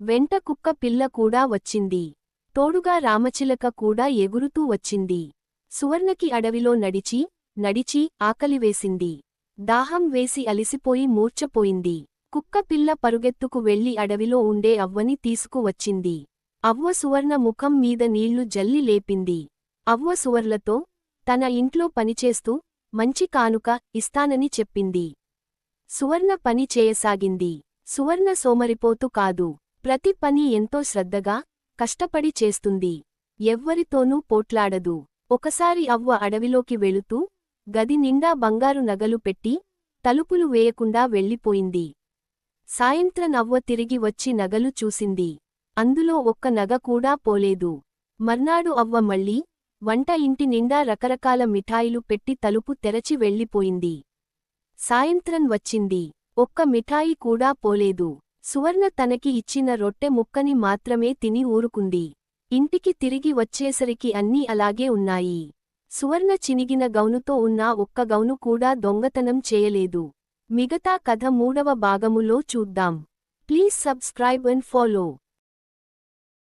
వెంట కుక్క పిల్ల కూడా వచ్చింది. తోడుగా రామచిలక కూడా ఎగురుతూ వచ్చింది. సువర్ణకి అడవిలో నడిచి నడిచి ఆకలివేసింది దాహం వేసి అలిసిపోయి మూర్చపోయింది కుక్క పిల్ల పరుగెత్తుకు వెళ్ళి అడవిలో ఉండే అవ్వని తీసుకువచ్చింది. అవ్వ సువర్ణ ముఖం మీద నీళ్ళు జల్లి లేపింది. అవ్వ సువర్లతో తన ఇంట్లో పనిచేస్తూ మంచి కానుక ఇస్తానని చెప్పింది. సువర్ణ పని చేయసాగింది. సువర్ణ సోమరిపోతు కాదు. ప్రతి పని ఎంతో శ్రద్ధగా కష్టపడి చేస్తుంది. ఎవ్వరితోనూ పోట్లాడదు. ఒకసారి అవ్వ అడవిలోకి వెళుతూ గది నిండా బంగారు నగలు పెట్టి తలుపులు వేయకుండా వెళ్ళిపోయింది. సాయంత్రం అవ్వ తిరిగి వచ్చి నగలు చూసింది. అందులో ఒక్క నగ కూడా పోలేదు. మర్నాడు అవ్వ మళ్ళీ వంట ఇంటి నిండా రకరకాల మిఠాయిలు పెట్టి తలుపు తెరచి వెళ్ళిపోయింది. సాయంత్రం వచ్చింది. ఒక్క మిఠాయి కూడా పోలేదు. సువర్ణ తనకి ఇచ్చిన రొట్టె ముక్కని మాత్రమే తిని ఊరుకుంది. ఇంటికి తిరిగి వచ్చేసరికి అన్నీ అలాగే ఉన్నాయి. సువర్ణ చినిగిన గౌనుతో ఉన్న ఒక్క గౌను కూడా దొంగతనం చేయలేదు. మిగతా కథ మూడవ భాగములో చూద్దాం. Please subscribe and follow.